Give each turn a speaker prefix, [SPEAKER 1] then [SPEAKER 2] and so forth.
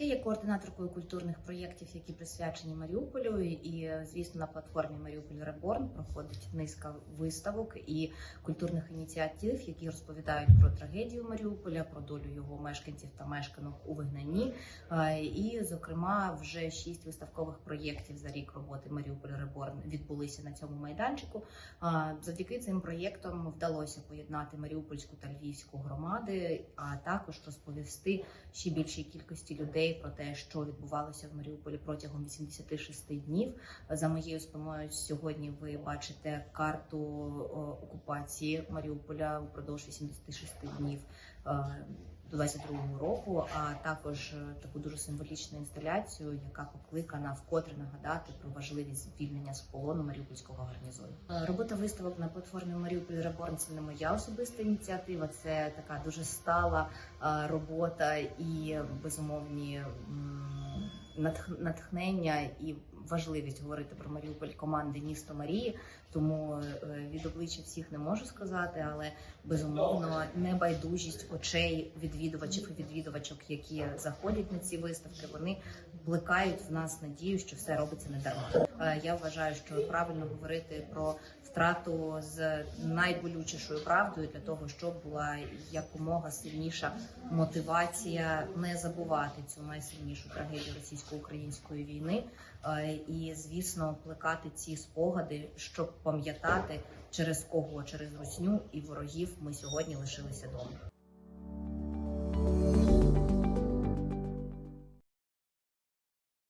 [SPEAKER 1] Я є координаторкою культурних проєктів, які присвячені Маріуполю. І, звісно, на платформі Маріуполь Реборн проходить низка виставок і культурних ініціатив, які розповідають про трагедію Маріуполя, про долю його мешканців та мешканок у вигнанні. І, зокрема, вже шість виставкових проєктів за рік роботи Маріуполь Реборн відбулися на цьому майданчику. Завдяки цим проєктам вдалося поєднати Маріупольську та Львівську громади, а також розповісти ще більшій кількості людей про те, що відбувалося в Маріуполі протягом 86 днів. За моєю спиною сьогодні ви бачите карту окупації Маріуполя упродовж 86 днів. Е, До 22-го року, а також е, таку дуже символічну інсталяцію, яка покликана вкотре нагадати про важливість звільнення з полону Маріупольського гарнізону. Е, Робота виставок на платформі Маріуполь Реборн це не моя особиста ініціатива. Це така дуже стала е, робота і безумовні натхнення і важливість говорити про Маріуполь команди місто Марії. Тому е, від обличчя всіх не можу сказати, але безумовно небайдужість очей відвідувачів і відвідувачок, які заходять на ці виставки, вони плекають в нас надію, що все робиться не дарма. Е, Я вважаю, що правильно говорити про втрату з найболючішою правдою для того, щоб була якомога сильніша мотивація не забувати цю найсильнішу трагедію російсько-української війни, Е, і звісно плекати ці спогади, щоб пам'ятати через кого через русню і ворогів ми сьогодні лишилися вдома.